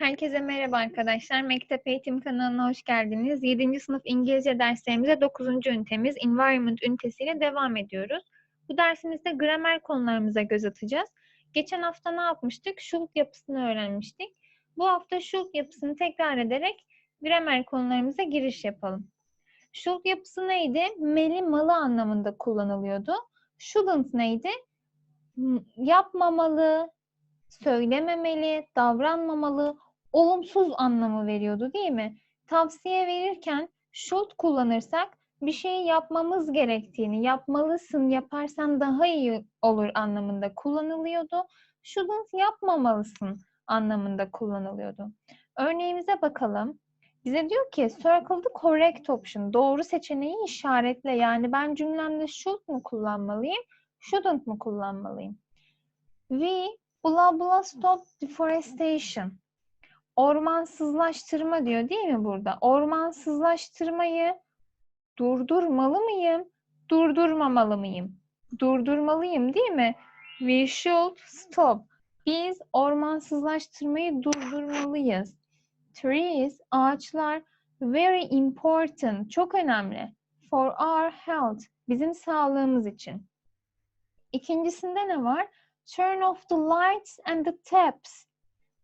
Herkese merhaba arkadaşlar. Mektep Eğitim kanalına hoş geldiniz. 7. sınıf İngilizce derslerimize 9. ünitemiz Environment ünitesiyle devam ediyoruz. Bu dersimizde gramer konularımıza göz atacağız. Geçen hafta ne yapmıştık? Should yapısını öğrenmiştik. Bu hafta should yapısını tekrar ederek gramer konularımıza giriş yapalım. Should yapısı neydi? Meli malı anlamında kullanılıyordu. Shouldn't neydi? Yapmamalı, söylememeli, davranmamalı, olumsuz anlamı veriyordu değil mi? Tavsiye verirken should kullanırsak bir şeyi yapmamız gerektiğini, yapmalısın, yaparsan daha iyi olur anlamında kullanılıyordu. Shouldn't yapmamalısın anlamında kullanılıyordu. Örneğimize bakalım. Bize diyor ki circle the correct option. Doğru seçeneği işaretle. Yani ben cümlemde should mu kullanmalıyım, shouldn't mu kullanmalıyım? We blah blah stop deforestation. Ormansızlaştırma diyor değil mi burada? Ormansızlaştırmayı durdurmalı mıyım? Durdurmamalı mıyım? Durdurmalıyım değil mi? We should stop. Biz ormansızlaştırmayı durdurmalıyız. Trees, ağaçlar very important, çok önemli. For our health, bizim sağlığımız için. İkincisinde ne var? Turn off the lights and the taps.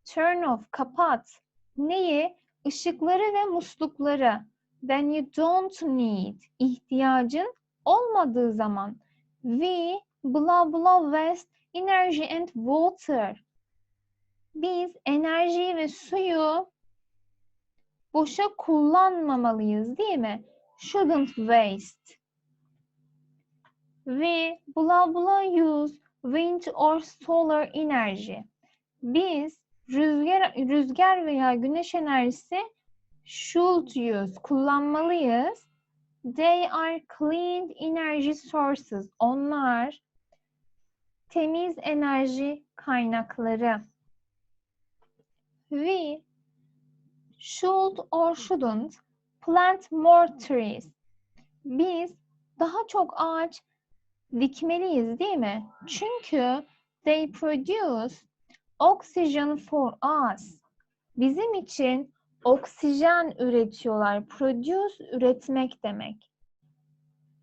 Turn off, kapat. Neyi? Işıkları ve muslukları. When you don't need, ihtiyacın olmadığı zaman. We blah blah waste energy and water. Biz enerjiyi ve suyu boşa kullanmamalıyız değil mi? Shouldn't waste. We blah blah use wind or solar energy. Biz rüzgar rüzgar veya güneş enerjisi should use kullanmalıyız. They are clean energy sources. Onlar temiz enerji kaynakları. We should or shouldn't plant more trees. Biz daha çok ağaç dikmeliyiz değil mi? Çünkü they produce oxygen for us. Bizim için oksijen üretiyorlar. Produce üretmek demek.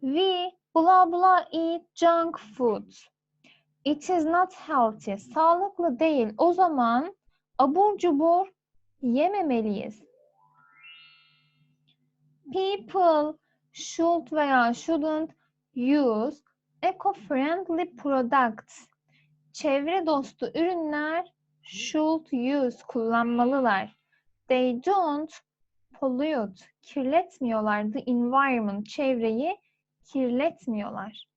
We blah blah eat junk food. It is not healthy. Sağlıklı değil. O zaman abur cubur yememeliyiz. People should veya shouldn't use eco-friendly products. Çevre dostu ürünler should use kullanmalılar. They don't pollute kirletmiyorlar. The environment çevreyi kirletmiyorlar.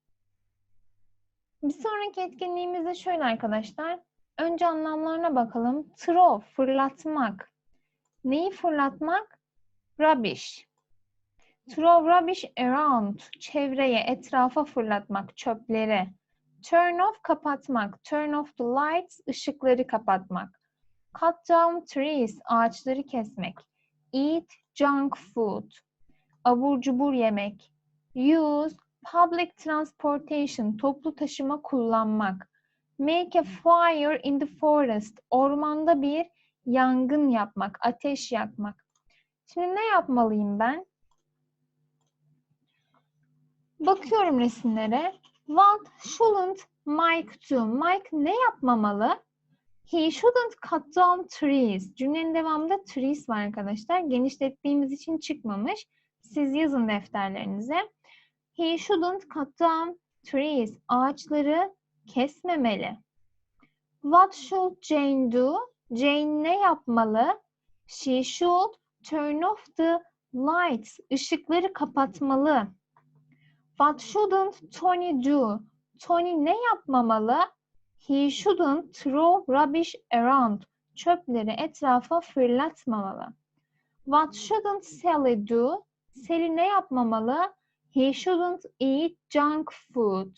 Bir sonraki etkinliğimiz de şöyle arkadaşlar. Önce anlamlarına bakalım. Throw fırlatmak. Neyi fırlatmak? Rubbish. Throw rubbish around. Çevreye, etrafa fırlatmak, çöpleri. Turn off kapatmak. Turn off the lights. ışıkları kapatmak. Cut down trees. Ağaçları kesmek. Eat junk food. Abur cubur yemek. Use public transportation. Toplu taşıma kullanmak. Make a fire in the forest. Ormanda bir yangın yapmak, ateş yakmak. Şimdi ne yapmalıyım ben? Bakıyorum resimlere. What shouldn't Mike do? Mike ne yapmamalı? He shouldn't cut down trees. Cümlenin devamında trees var arkadaşlar. Genişlettiğimiz için çıkmamış. Siz yazın defterlerinize. He shouldn't cut down trees. Ağaçları kesmemeli. What should Jane do? Jane ne yapmalı? She should turn off the lights. Işıkları kapatmalı. What shouldn't Tony do? Tony ne yapmamalı? He shouldn't throw rubbish around. Çöpleri etrafa fırlatmamalı. What shouldn't Sally do? Sally ne yapmamalı? He shouldn't eat junk food.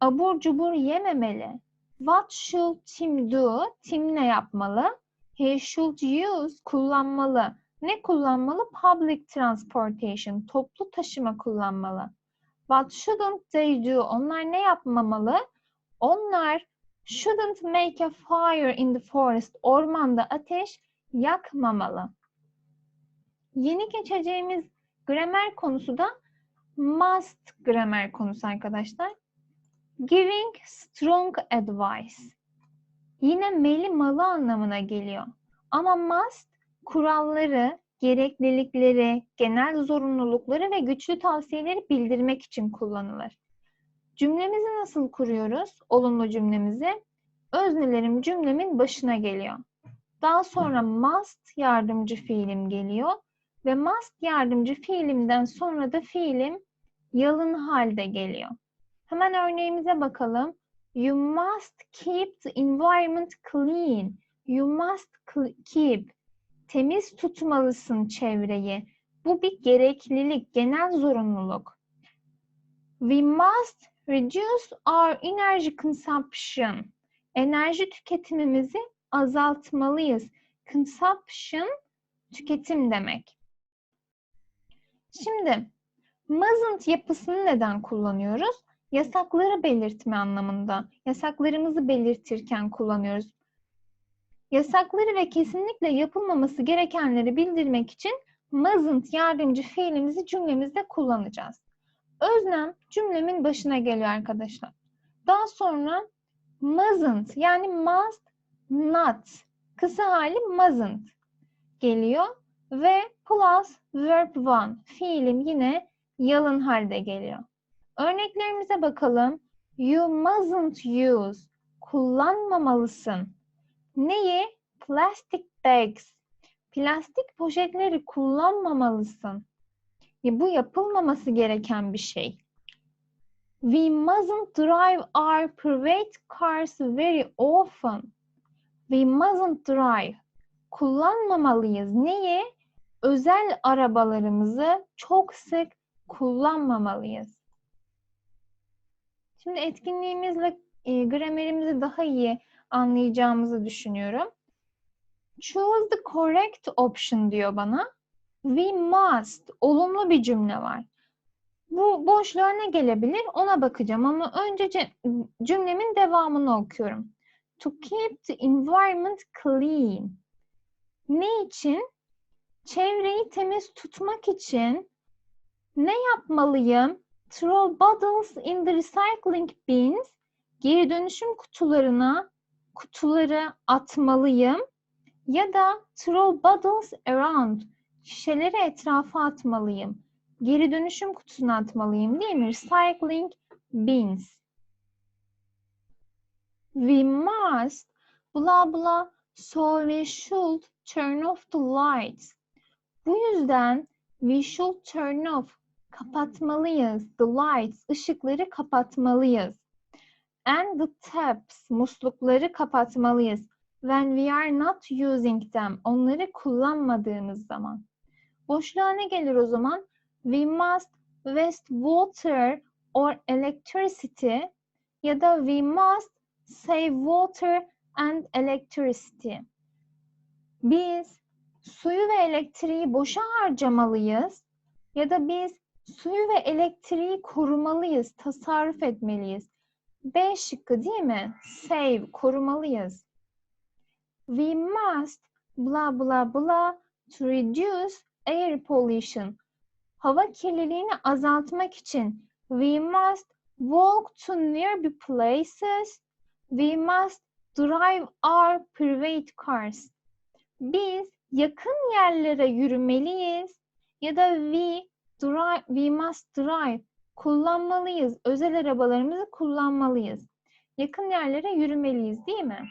Abur cubur yememeli. What should Tim do? Tim ne yapmalı? He should use kullanmalı. Ne kullanmalı? Public transportation. Toplu taşıma kullanmalı. What shouldn't they do? Onlar ne yapmamalı? Onlar shouldn't make a fire in the forest. Ormanda ateş yakmamalı. Yeni geçeceğimiz gramer konusu da must gramer konusu arkadaşlar. Giving strong advice. Yine meli malı anlamına geliyor. Ama must kuralları, gereklilikleri, genel zorunlulukları ve güçlü tavsiyeleri bildirmek için kullanılır. Cümlemizi nasıl kuruyoruz? Olumlu cümlemizi. Öznelerim cümlemin başına geliyor. Daha sonra must yardımcı fiilim geliyor ve must yardımcı fiilimden sonra da fiilim yalın halde geliyor. Hemen örneğimize bakalım. You must keep the environment clean. You must keep. Temiz tutmalısın çevreyi. Bu bir gereklilik, genel zorunluluk. We must reduce our energy consumption. Enerji tüketimimizi azaltmalıyız. Consumption tüketim demek. Şimdi mustn't yapısını neden kullanıyoruz? Yasakları belirtme anlamında. Yasaklarımızı belirtirken kullanıyoruz. Yasakları ve kesinlikle yapılmaması gerekenleri bildirmek için mustn't yardımcı fiilimizi cümlemizde kullanacağız. Özlem cümlemin başına geliyor arkadaşlar. Daha sonra mustn't yani must not kısa hali mustn't geliyor ve plus verb one fiilim yine yalın halde geliyor. Örneklerimize bakalım. You mustn't use. Kullanmamalısın. Neyi? Plastic bags. Plastik poşetleri kullanmamalısın. Ya bu yapılmaması gereken bir şey. We mustn't drive our private cars very often. We mustn't drive. Kullanmamalıyız. Neyi? Özel arabalarımızı çok sık kullanmamalıyız. Şimdi etkinliğimizle e, gramerimizi daha iyi anlayacağımızı düşünüyorum. Choose the correct option diyor bana. We must. Olumlu bir cümle var. Bu boşluğa ne gelebilir ona bakacağım ama önce cümlemin devamını okuyorum. To keep the environment clean. Ne için? Çevreyi temiz tutmak için ne yapmalıyım? Throw bottles in the recycling bins. Geri dönüşüm kutularına kutuları atmalıyım. Ya da throw bottles around. Şişeleri etrafa atmalıyım. Geri dönüşüm kutusuna atmalıyım değil mi? Recycling bins. We must blah blah so we should turn off the lights. Bu yüzden we should turn off kapatmalıyız. The lights ışıkları kapatmalıyız. And the taps muslukları kapatmalıyız. When we are not using them onları kullanmadığımız zaman. Boşluğa ne gelir o zaman? We must waste water or electricity ya da we must save water and electricity. Biz suyu ve elektriği boşa harcamalıyız ya da biz suyu ve elektriği korumalıyız, tasarruf etmeliyiz. B şıkkı değil mi? Save, korumalıyız. We must blah blah blah to reduce air pollution. Hava kirliliğini azaltmak için we must walk to nearby places. We must drive our private cars. Biz yakın yerlere yürümeliyiz ya da we drive, we must drive kullanmalıyız. Özel arabalarımızı kullanmalıyız. Yakın yerlere yürümeliyiz değil mi?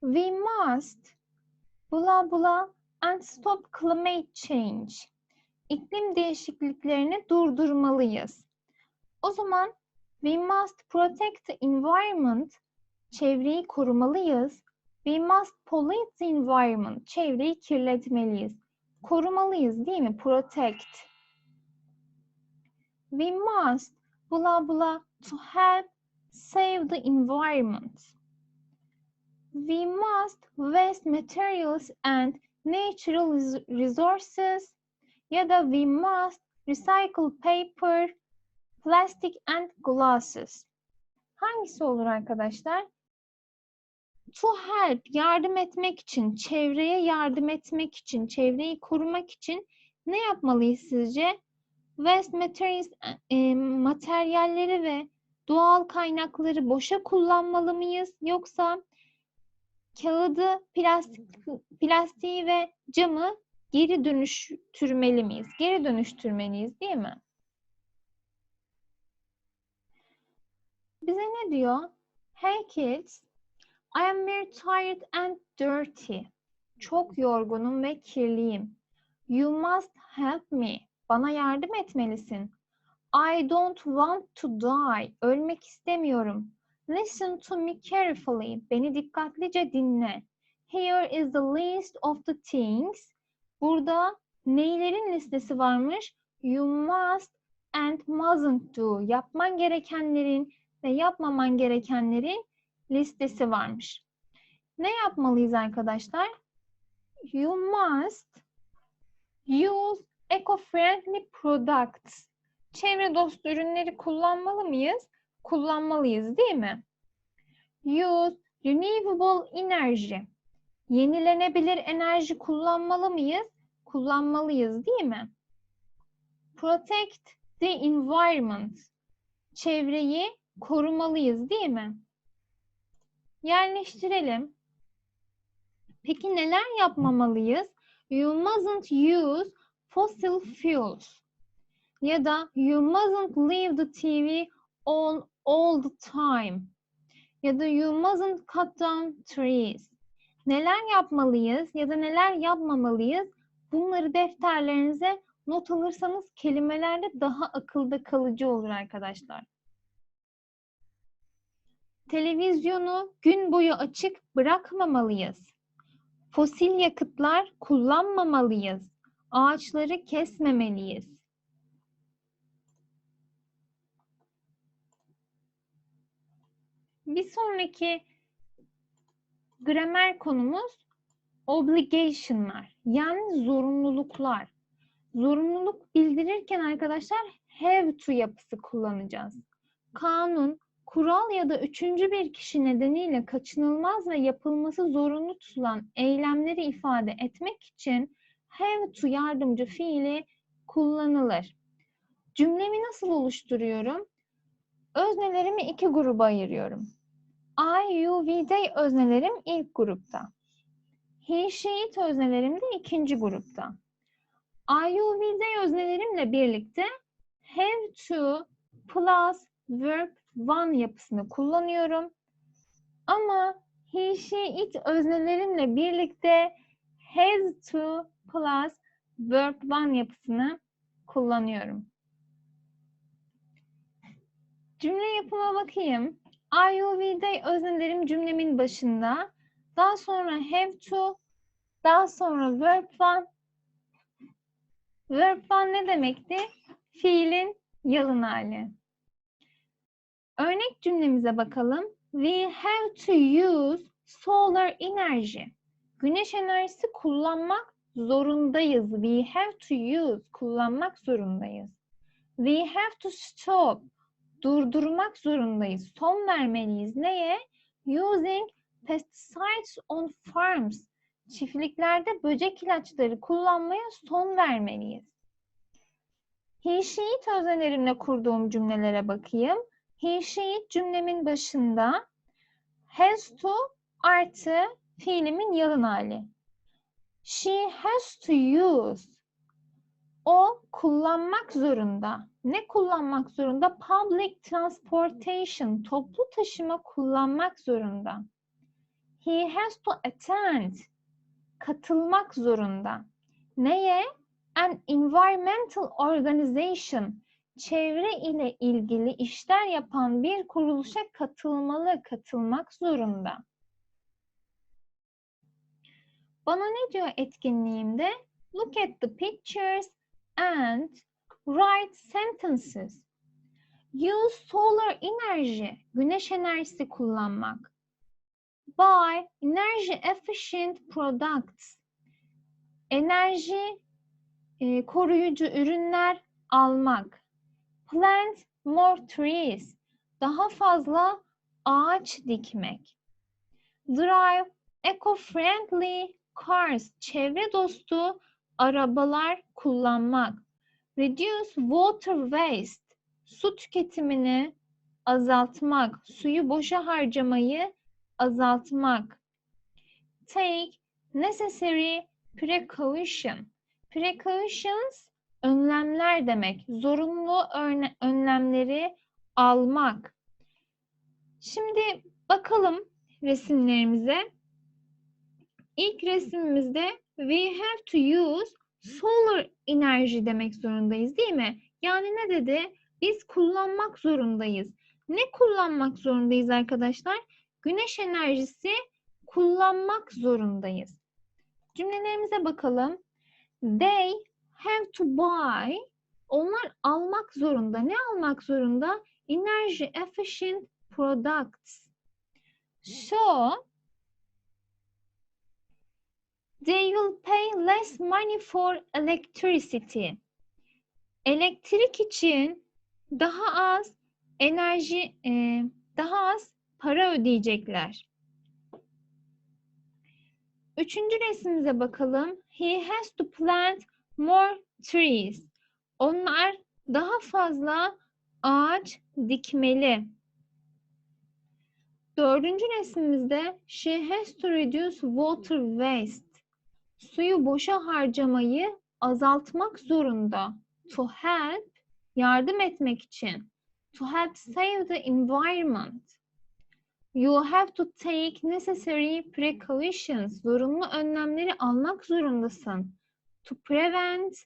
We must blah blah and stop climate change. İklim değişikliklerini durdurmalıyız. O zaman we must protect the environment. Çevreyi korumalıyız. We must pollute the environment. Çevreyi kirletmeliyiz. Korumalıyız değil mi? Protect. We must blah blah to help save the environment. We must waste materials and natural resources ya da we must recycle paper, plastic and glasses. hangisi olur arkadaşlar? To help, yardım etmek için, çevreye yardım etmek için, çevreyi korumak için ne yapmalıyız sizce? Waste materials, e, materyalleri ve doğal kaynakları boşa kullanmalı mıyız? Yoksa kağıdı, plastik, plastiği ve camı geri dönüştürmeli miyiz? Geri dönüştürmeliyiz değil mi? Bize ne diyor? Hey kids, I am very tired and dirty. Çok yorgunum ve kirliyim. You must help me. Bana yardım etmelisin. I don't want to die. Ölmek istemiyorum. Listen to me carefully. Beni dikkatlice dinle. Here is the list of the things. Burada neylerin listesi varmış? You must and mustn't do. Yapman gerekenlerin ve yapmaman gerekenlerin listesi varmış. Ne yapmalıyız arkadaşlar? You must use eco-friendly products. Çevre dostu ürünleri kullanmalı mıyız? Kullanmalıyız değil mi? Use renewable energy. Yenilenebilir enerji kullanmalı mıyız? Kullanmalıyız değil mi? Protect the environment. Çevreyi korumalıyız değil mi? Yerleştirelim. Peki neler yapmamalıyız? You mustn't use fossil fuels. Ya da you mustn't leave the TV on all the time. Ya da you mustn't cut down trees. Neler yapmalıyız ya da neler yapmamalıyız? Bunları defterlerinize not alırsanız kelimelerde daha akılda kalıcı olur arkadaşlar. Televizyonu gün boyu açık bırakmamalıyız. Fosil yakıtlar kullanmamalıyız. Ağaçları kesmemeliyiz. Bir sonraki gramer konumuz obligation'lar. Yani zorunluluklar. Zorunluluk bildirirken arkadaşlar have to yapısı kullanacağız. Kanun, kural ya da üçüncü bir kişi nedeniyle kaçınılmaz ve yapılması zorunlu tutulan eylemleri ifade etmek için have to yardımcı fiili kullanılır. Cümlemi nasıl oluşturuyorum? Öznelerimi iki gruba ayırıyorum. I, you, we, they öznelerim ilk grupta. He, she, it öznelerim de ikinci grupta. I, you, we, they öznelerimle birlikte have to plus verb one yapısını kullanıyorum. Ama he, she, it öznelerimle birlikte has to plus verb one yapısını kullanıyorum. Cümle yapıma bakayım. I, you, we, they öznelerim cümlemin başında. Daha sonra have to, daha sonra verb one. Verb one ne demekti? Fiilin yalın hali. Örnek cümlemize bakalım. We have to use solar energy. Güneş enerjisi kullanmak zorundayız. We have to use, kullanmak zorundayız. We have to stop, durdurmak zorundayız. Son vermeliyiz. Neye? Using pesticides on farms. Çiftliklerde böcek ilaçları kullanmaya son vermeliyiz. He, she, it öznelerimle kurduğum cümlelere bakayım. He, she, it cümlemin başında has to artı fiilimin yalın hali. She has to use. O kullanmak zorunda. Ne kullanmak zorunda? Public transportation, toplu taşıma kullanmak zorunda. He has to attend, katılmak zorunda. Neye? An environmental organization, çevre ile ilgili işler yapan bir kuruluşa katılmalı, katılmak zorunda. Bana ne diyor etkinliğimde? Look at the pictures and write sentences. Use solar energy, güneş enerjisi kullanmak. Buy energy efficient products. Enerji e, koruyucu ürünler almak. Plant more trees. Daha fazla ağaç dikmek. Drive eco-friendly cars, çevre dostu arabalar kullanmak. Reduce water waste, su tüketimini azaltmak, suyu boşa harcamayı azaltmak. Take necessary precaution. Precautions önlemler demek. Zorunlu önlemleri almak. Şimdi bakalım resimlerimize. İlk resimimizde we have to use solar enerji demek zorundayız değil mi? Yani ne dedi? Biz kullanmak zorundayız. Ne kullanmak zorundayız arkadaşlar? Güneş enerjisi kullanmak zorundayız. Cümlelerimize bakalım. They have to buy. Onlar almak zorunda. Ne almak zorunda? Energy efficient products. So, they will pay less money for electricity. Elektrik için daha az enerji, e, daha az para ödeyecekler. Üçüncü resmimize bakalım. He has to plant more trees. Onlar daha fazla ağaç dikmeli. Dördüncü resmimizde she has to reduce water waste. Suyu boşa harcamayı azaltmak zorunda. To help, yardım etmek için. To help save the environment. You have to take necessary precautions. Zorunlu önlemleri almak zorundasın. To prevent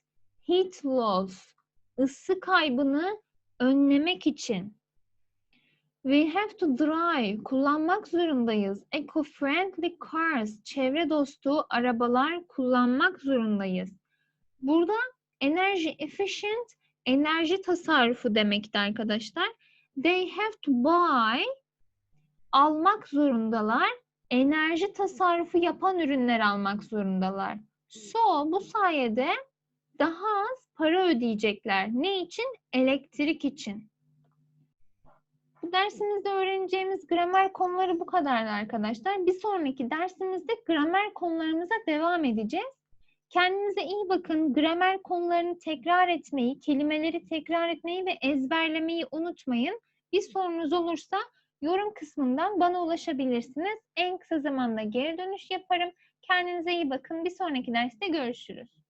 heat loss. Isı kaybını önlemek için. We have to drive. Kullanmak zorundayız. Eco-friendly cars. Çevre dostu arabalar kullanmak zorundayız. Burada enerji efficient, enerji tasarrufu demekti arkadaşlar. They have to buy almak zorundalar. Enerji tasarrufu yapan ürünler almak zorundalar. So bu sayede daha az para ödeyecekler. Ne için? Elektrik için. Dersimizde öğreneceğimiz gramer konuları bu kadardı arkadaşlar. Bir sonraki dersimizde gramer konularımıza devam edeceğiz. Kendinize iyi bakın. Gramer konularını tekrar etmeyi, kelimeleri tekrar etmeyi ve ezberlemeyi unutmayın. Bir sorunuz olursa yorum kısmından bana ulaşabilirsiniz. En kısa zamanda geri dönüş yaparım. Kendinize iyi bakın. Bir sonraki derste görüşürüz.